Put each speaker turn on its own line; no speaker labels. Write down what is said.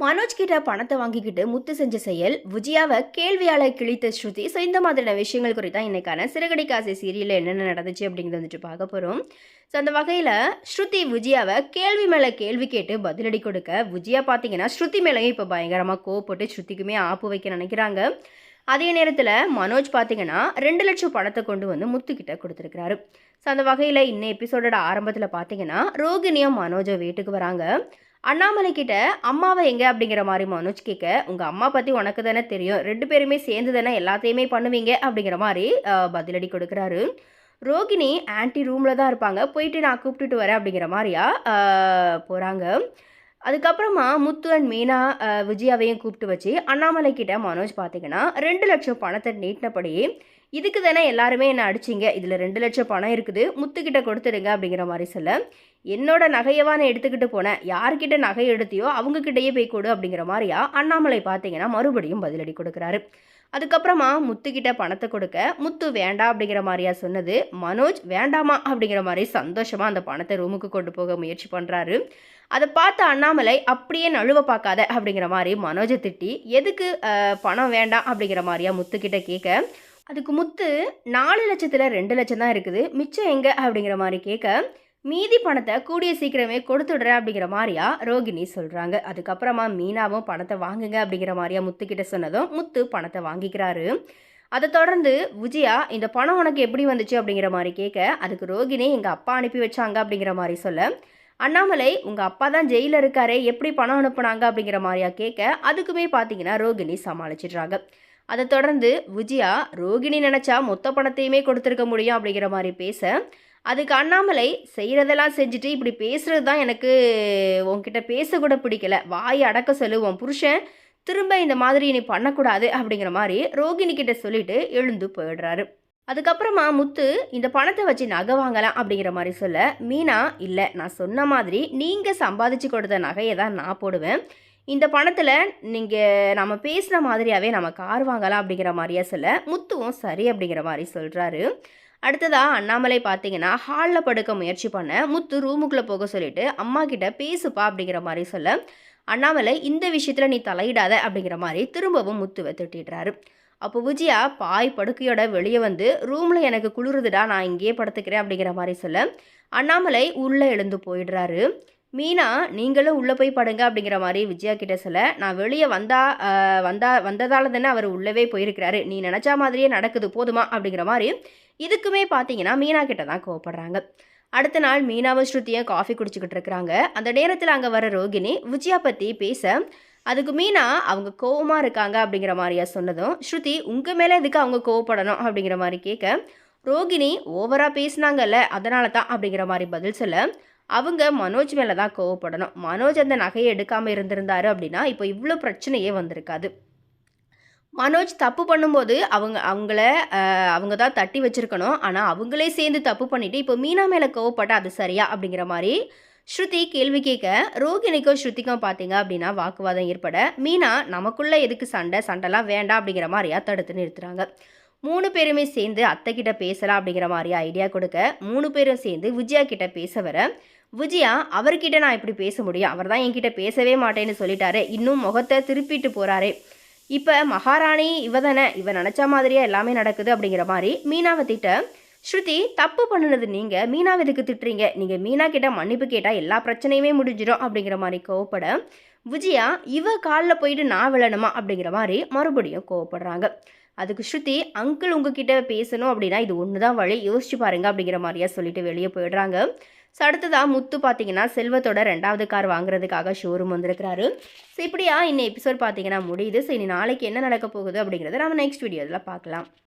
மனோஜ் கிட்ட பணத்தை வாங்கிக்கிட்டு முத்து செஞ்ச செயல் விஜயாவை கேள்வியால கிழித்த ஸ்ருதி. ஸோ இந்த மாதிரியான விஷயங்கள் குறித்தான் இன்னைக்கான சிறகடி காசை சீரியலில் என்னென்ன நடந்துச்சு அப்படிங்கிறது வந்துட்டு பார்க்க போகிறோம் ஸோ அந்த வகையில் ஸ்ருதி விஜயாவை கேள்வி மேலே கேள்வி கேட்டு பதிலடி கொடுக்க விஜயா பார்த்தீங்கன்னா ஸ்ருதி மேலேயும் இப்போ பயங்கரமாக கோவப்பட்டு ஸ்ருதிக்குமே ஆப்பு வைக்க நினைக்கிறாங்க. அதே நேரத்தில் மனோஜ் பார்த்தீங்கன்னா ரெண்டு லட்சம் பணத்தை கொண்டு வந்து முத்துக்கிட்ட கொடுத்துருக்கிறாரு. ஸோ அந்த வகையில் இன்னும் எபிசோடோட ஆரம்பத்தில் பார்த்தீங்கன்னா ரோகிணியும் மனோஜை வீட்டுக்கு வராங்க. அண்ணாமலை கிட்ட அம்மாவை எங்க? அப்படிங்கிற மாதிரி மனோஜ் கேட்க உங்க அம்மா பத்தி உனக்கு தானே தெரியும். ரெண்டு பேருமே சேர்ந்து தானே எல்லாத்தையுமே பண்ணுவீங்க? அப்படிங்கிற மாதிரி பதிலடி கொடுக்குறாரு. ரோகிணி ஆன்டி ரூமில் தான் இருப்பாங்க. போயிட்டு நான் கூப்பிட்டுட்டு வரேன். அப்படிங்கிற மாதிரியா போகிறாங்க அதுக்கப்புறமா முத்து அண்ட் மீனா விஜயாவையும் கூப்பிட்டு வச்சு அண்ணாமலை கிட்ட மனோஜ் பார்த்தீங்கன்னா ரெண்டு லட்சம் பணத்தை நீட்டினபடியே இதுக்கு தானே எல்லாருமே என்ன அடிச்சிங்க? இதில் ரெண்டு லட்சம் பணம் இருக்குது முத்துக்கிட்ட கொடுத்துடுங்க அப்படிங்கிற மாதிரி சொல்ல என்னோட நகையவா நான் எடுத்துக்கிட்டு போனேன். யார்கிட்ட நகை எடுத்தியோ அவங்கக்கிட்டயே போய் கொடு அப்படிங்கிற மாதிரியா அண்ணாமலை பார்த்தீங்கன்னா மறுபடியும் பதிலடி கொடுக்குறாரு. அதுக்கப்புறமா முத்துக்கிட்ட பணத்தை கொடுக்க முத்து வேண்டாம் அப்படிங்கிற மாதிரியா சொன்னது. மனோஜ் வேண்டாமா அப்படிங்கிற மாதிரி சந்தோஷமா அந்த பணத்தை ரூமுக்கு கொண்டு போக முயற்சி பண்றாரு. அதை பார்த்த அண்ணாமலை அப்படியே நழுவ பார்க்காத அப்படிங்கிற மாதிரி மனோஜை திட்டி எதுக்கு பணம் வேண்டாம் அப்படிங்கிற மாதிரியா முத்துக்கிட்ட கேட்க அதுக்கு முத்து நாலு லட்சத்தில் ரெண்டு லட்சம் தான் இருக்குது. மிச்சம் எங்கே? அப்படிங்கிற மாதிரி கேட்க மீதி பணத்தை கூடிய சீக்கிரமே கொடுத்துடுறேன் அப்படிங்கிற மாதிரியா? ரோகிணி சொல்கிறாங்க அதுக்கப்புறமா மீனாவும் பணத்தை வாங்குங்க அப்படிங்கிற மாதிரியா முத்துக்கிட்ட சொன்னதும் முத்து பணத்தை வாங்கிக்கிறாரு. அதை தொடர்ந்து விஜயா இந்த பணம் உனக்கு எப்படி வந்துச்சு அப்படிங்கிற மாதிரி கேட்க அதுக்கு ரோகிணி எங்கள் அப்பா அனுப்பி வச்சாங்க அப்படிங்கிற மாதிரி சொல்ல அண்ணாமலை உங்கள் அப்பா தான் ஜெயிலில் இருக்காரே எப்படி பணம் அனுப்புனாங்க அப்படிங்கிற மாதிரியா கேட்க அதுக்குமே பார்த்தீங்கன்னா ரோகிணி சமாளிச்சிடுறாங்க. அதை தொடர்ந்து விஜயா ரோகிணி நினச்சா மொத்த பணத்தையுமே கொடுத்துருக்க முடியும் அப்படிங்கிற மாதிரி பேச அதுக்கு அண்ணாமலை செய்கிறதெல்லாம் செஞ்சுட்டு இப்படி பேசுகிறது தான் எனக்கு உன்கிட்ட பேசக்கூட பிடிக்கல. வாய் அடக்க சொல்லுவோம் புருஷன் திரும்ப இந்த மாதிரி நீ பண்ணக்கூடாது அப்படிங்கிற மாதிரி ரோகிணி கிட்ட சொல்லிட்டு எழுந்து போயிடுறாரு. அதுக்கப்புறமா முத்து இந்த பணத்தை வச்சு நகை வாங்கலாம் அப்படிங்கிற மாதிரி சொல்ல மீனா இல்லை நான் சொன்ன மாதிரி நீங்கள் சம்பாதிச்சு கொடுத்த நகையை தான் நான் போடுவேன். இந்த பணத்தில் நீங்கள் நம்ம பேசின மாதிரியாவே நம்ம கார் வாங்கலாம் அப்படிங்கிற மாதிரியா சொல்ல முத்துவும் சரி அப்படிங்கிற மாதிரி சொல்கிறாரு அடுத்ததாக அண்ணாமலை பார்த்தீங்கன்னா ஹாலில் படுக்க முயற்சி பண்ண முத்து ரூமுக்குள்ளே போக சொல்லிட்டு அம்மா கிட்ட பேசுப்பா அப்படிங்கிற மாதிரி சொல்ல அண்ணாமலை இந்த விஷயத்தில் நீ தலையிடாத அப்படிங்கிற மாதிரி திரும்பவும் முத்துவை திட்டிடுறாரு. அப்போ விஜயா பாய் படுக்கையோட வெளியே வந்து ரூமில் எனக்கு குளிருதுடா நான் இங்கேயே படுத்துக்கிறேன் அப்படிங்கிற மாதிரி சொல்ல அண்ணாமலை உள்ளே எழுந்து போயிடுறாரு. மீனா நீங்களும் உள்ளே போய் படுங்க அப்படிங்கிற மாதிரி விஜயா கிட்ட சொல்ல நான் வெளியே வந்தா வந்தா வந்ததால் தானே அவர் உள்ளவே போயிருக்கிறாரு. நீ நினச்சா மாதிரியே நடக்குது போதுமா? அப்படிங்கிற மாதிரி இதுக்குமே பார்த்தீங்கன்னா மீனா கிட்ட தான் கோவப்படுறாங்க. அடுத்த நாள் மீனாவும் ஸ்ருதியை காஃபி குடிச்சிக்கிட்டு இருக்கிறாங்க. அந்த நேரத்தில் அங்கே வர ரோகிணி விஜயா பற்றி பேச அதுக்கு மீனா அவங்க கோவமாக இருக்காங்க அப்படிங்கிற மாதிரியா சொன்னதும் ஸ்ருதி உங்கள் மேலே எதுக்கு அவங்க கோவப்படணும்? அப்படிங்கிற மாதிரி கேட்க ரோகிணி ஓவராக பேசினாங்கல்ல அதனால தான் அப்படிங்கிற மாதிரி பதில் சொல்ல அவங்க மனோஜ் மேலே தான் கோவப்படணும். மனோஜ் அந்த நகையை எடுக்காமல் இருந்திருந்தாரு அப்படின்னா இப்போ இவ்வளோ பிரச்சனையே வந்திருக்காது. மனோஜ் தப்பு பண்ணும்போது அவங்க அவங்கள அவங்க தான் தட்டி வச்சிருக்கணும். ஆனால் அவங்களே சேர்ந்து தப்பு பண்ணிவிட்டு இப்போ மீனா மேலே கோவப்பட்டா அது சரியா அப்படிங்கிற மாதிரி ஸ்ருதி கேள்வி கேட்க ரோகிணிக்கும் ஸ்ருதிக்கும் பார்த்தீங்க அப்படின்னா வாக்குவாதம் ஏற்பட மீனா நமக்குள்ளே எதுக்கு சண்டை? சண்டைலாம் வேண்டாம் அப்படிங்கிற மாதிரியா தடுத்து நிறுத்துகிறாங்க மூணு பேருமே சேர்ந்து அத்தை கிட்ட பேசலாம் அப்படிங்கிற மாதிரி ஐடியா கொடுக்க மூணு பேரும் சேர்ந்து விஜயா கிட்ட பேச வர விஜயா அவர்கிட்ட நான் இப்படி பேச முடியும். அவர் தான் என்கிட்ட பேசவே மாட்டேன்னு சொல்லிட்டாரு. இன்னும் முகத்தை திருப்பிட்டு போறாரே. இப்போ மகாராணி இவ தானே இவ நினச்ச மாதிரியே எல்லாமே நடக்குது அப்படிங்கிற மாதிரி மீனாவை திட்ட ஸ்ருதி தப்பு பண்ணுனது நீங்கள் மீனாவை எதுக்கு திட்டுறீங்க? நீங்கள் மீனா கிட்ட மன்னிப்பு கேட்டால் எல்லா பிரச்சனையுமே முடிஞ்சிடும் அப்படிங்கிற மாதிரி கோவப்பட விஜயா இவ காலில் போயிட்டு நான் விழணுமா? அப்படிங்கிற மாதிரி மறுபடியும் கோவப்படுறாங்க. அதுக்கு ஸ்ருதி அங்கிள் உங்ககிட்ட பேசணும் அப்படின்னா இது ஒன்று தான் வழி. யோசிச்சு பாருங்க அப்படிங்கிற மாதிரியா சொல்லிட்டு வெளியே போயிடுறாங்க. ஸோ முத்து பார்த்தீங்கன்னா செல்வத்தோட ரெண்டாவது கார் வாங்குறதுக்காக ஷோரூம் வந்திருக்கிறாரு. ஸோ இப்படியா இன்னும் எபிசோட் பார்த்தீங்கன்னா முடியுது. ஸோ இனி நாளைக்கு என்ன நடக்க போகுது அப்படிங்கிறத நம்ம நெக்ஸ்ட் வீடியோவில் பார்க்கலாம்